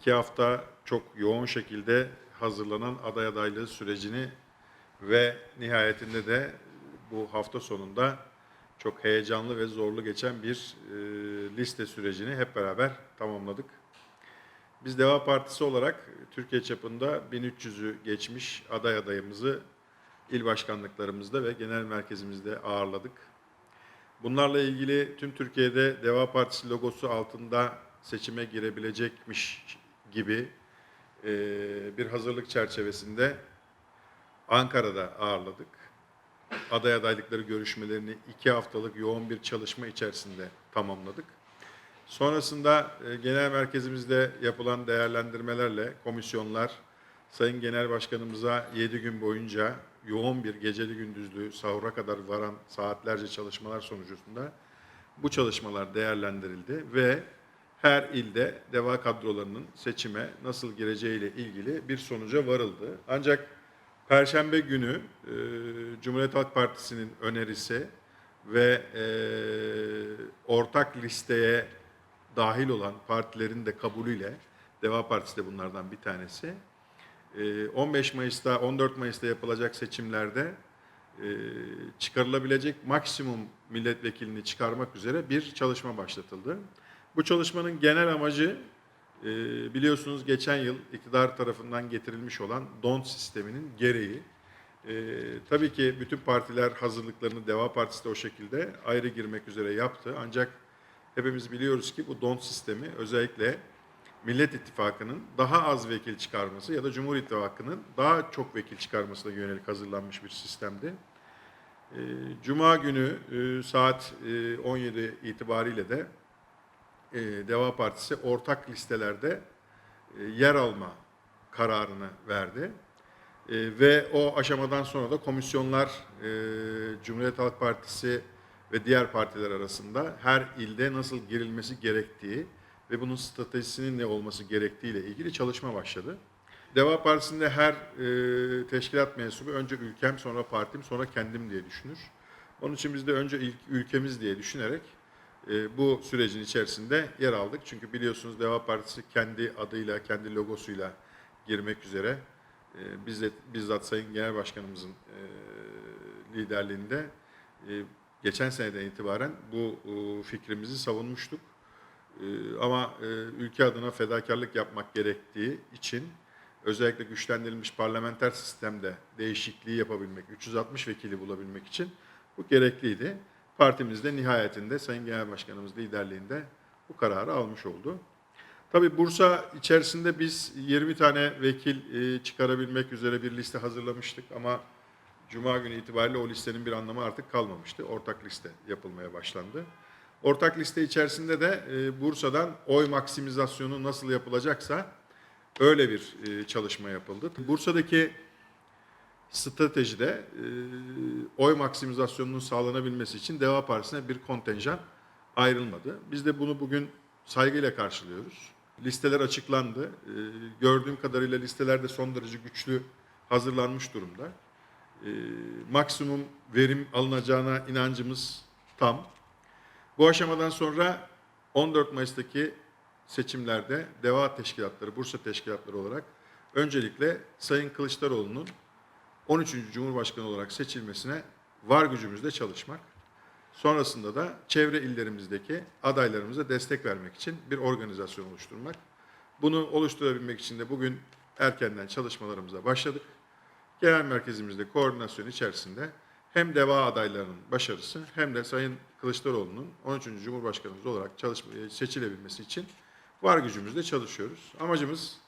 iki hafta çok yoğun şekilde hazırlanan aday adaylığı sürecini ve nihayetinde de bu hafta sonunda çok heyecanlı ve zorlu geçen bir e, liste sürecini hep beraber tamamladık. Biz Deva Partisi olarak Türkiye çapında 1300'ü geçmiş aday adayımızı il başkanlıklarımızda ve genel merkezimizde ağırladık. Bunlarla ilgili tüm Türkiye'de Deva Partisi logosu altında seçime girebilecekmiş gibi e, bir hazırlık çerçevesinde Ankara'da ağırladık. Aday adaylıkları görüşmelerini iki haftalık yoğun bir çalışma içerisinde tamamladık. Sonrasında e, genel merkezimizde yapılan değerlendirmelerle komisyonlar Sayın Genel Başkanımıza 7 gün boyunca yoğun bir geceli gündüzlü sahura kadar varan saatlerce çalışmalar sonucunda bu çalışmalar değerlendirildi ve her ilde deva kadrolarının seçime nasıl gireceğiyle ilgili bir sonuca varıldı. Ancak Perşembe günü e, Cumhuriyet Halk Partisi'nin önerisi ve e, ortak listeye dahil olan partilerin de kabulüyle, Deva Partisi de bunlardan bir tanesi, e, 15 Mayıs'ta, 14 Mayıs'ta yapılacak seçimlerde e, çıkarılabilecek maksimum milletvekilini çıkarmak üzere bir çalışma başlatıldı. Bu çalışmanın genel amacı e, biliyorsunuz geçen yıl iktidar tarafından getirilmiş olan DON sisteminin gereği. E, tabii ki bütün partiler hazırlıklarını Deva Partisi de o şekilde ayrı girmek üzere yaptı. Ancak hepimiz biliyoruz ki bu DON sistemi özellikle Millet İttifakı'nın daha az vekil çıkarması ya da Cumhur İttifakı'nın daha çok vekil çıkarmasına yönelik hazırlanmış bir sistemdi. E, Cuma günü saat e, 17 itibariyle de e, Deva Partisi ortak listelerde e, yer alma kararını verdi. E, ve o aşamadan sonra da komisyonlar e, Cumhuriyet Halk Partisi ve diğer partiler arasında her ilde nasıl girilmesi gerektiği ve bunun stratejisinin ne olması gerektiği ile ilgili çalışma başladı. Deva Partisi'nde her e, teşkilat mensubu önce ülkem sonra partim sonra kendim diye düşünür. Onun için biz de önce ilk ülkemiz diye düşünerek e, bu sürecin içerisinde yer aldık. Çünkü biliyorsunuz Deva Partisi kendi adıyla, kendi logosuyla girmek üzere e, bizzat, bizzat Sayın Genel Başkanımızın e, liderliğinde e, geçen seneden itibaren bu e, fikrimizi savunmuştuk. Ama ülke adına fedakarlık yapmak gerektiği için özellikle güçlendirilmiş parlamenter sistemde değişikliği yapabilmek, 360 vekili bulabilmek için bu gerekliydi. Partimiz de nihayetinde Sayın Genel Başkanımız liderliğinde bu kararı almış oldu. Tabii Bursa içerisinde biz 20 tane vekil e, çıkarabilmek üzere bir liste hazırlamıştık ama Cuma günü itibariyle o listenin bir anlamı artık kalmamıştı. Ortak liste yapılmaya başlandı. Ortak liste içerisinde de e, Bursa'dan oy maksimizasyonu nasıl yapılacaksa öyle bir e, çalışma yapıldı. Bursa'daki stratejide e, oy maksimizasyonunun sağlanabilmesi için Deva Partisi'ne bir kontenjan ayrılmadı. Biz de bunu bugün saygıyla karşılıyoruz. Listeler açıklandı. E, gördüğüm kadarıyla listeler de son derece güçlü hazırlanmış durumda. E, maksimum verim alınacağına inancımız tam. Bu aşamadan sonra 14 Mayıs'taki seçimlerde Deva Teşkilatları, Bursa Teşkilatları olarak öncelikle Sayın Kılıçdaroğlu'nun 13. Cumhurbaşkanı olarak seçilmesine var gücümüzle çalışmak. Sonrasında da çevre illerimizdeki adaylarımıza destek vermek için bir organizasyon oluşturmak. Bunu oluşturabilmek için de bugün erkenden çalışmalarımıza başladık. Genel merkezimizde koordinasyon içerisinde hem DEVA adaylarının başarısı hem de Sayın Kılıçdaroğlu'nun 13. Cumhurbaşkanımız olarak çalışma, seçilebilmesi için var gücümüzle çalışıyoruz. Amacımız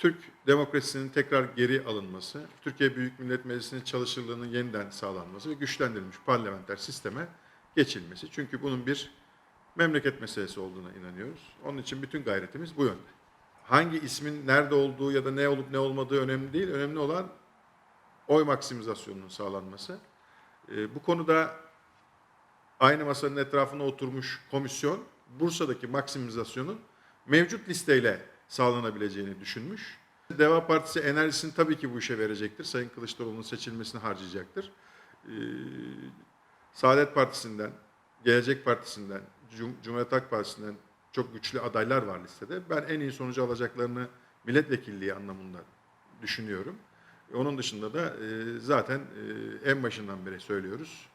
Türk demokrasisinin tekrar geri alınması, Türkiye Büyük Millet Meclisi'nin çalışırlığının yeniden sağlanması ve güçlendirilmiş parlamenter sisteme geçilmesi. Çünkü bunun bir memleket meselesi olduğuna inanıyoruz. Onun için bütün gayretimiz bu yönde. Hangi ismin nerede olduğu ya da ne olup ne olmadığı önemli değil. Önemli olan oy maksimizasyonunun sağlanması. Ee, bu konuda aynı masanın etrafına oturmuş komisyon Bursa'daki maksimizasyonun mevcut listeyle sağlanabileceğini düşünmüş. Deva Partisi enerjisini tabii ki bu işe verecektir. Sayın Kılıçdaroğlu'nun seçilmesini harcayacaktır. Ee, Saadet Partisi'nden, Gelecek Partisi'nden, Cum Cumhuriyet Halk Partisi'nden çok güçlü adaylar var listede. Ben en iyi sonucu alacaklarını milletvekilliği anlamında düşünüyorum. Onun dışında da e, zaten e, en başından beri söylüyoruz.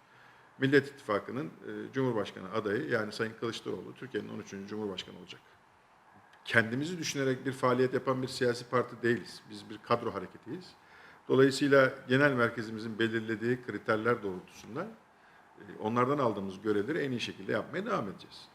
Millet İttifakı'nın e, Cumhurbaşkanı adayı yani Sayın Kılıçdaroğlu Türkiye'nin 13. Cumhurbaşkanı olacak. Kendimizi düşünerek bir faaliyet yapan bir siyasi parti değiliz. Biz bir kadro hareketiyiz. Dolayısıyla genel merkezimizin belirlediği kriterler doğrultusunda e, onlardan aldığımız görevleri en iyi şekilde yapmaya devam edeceğiz.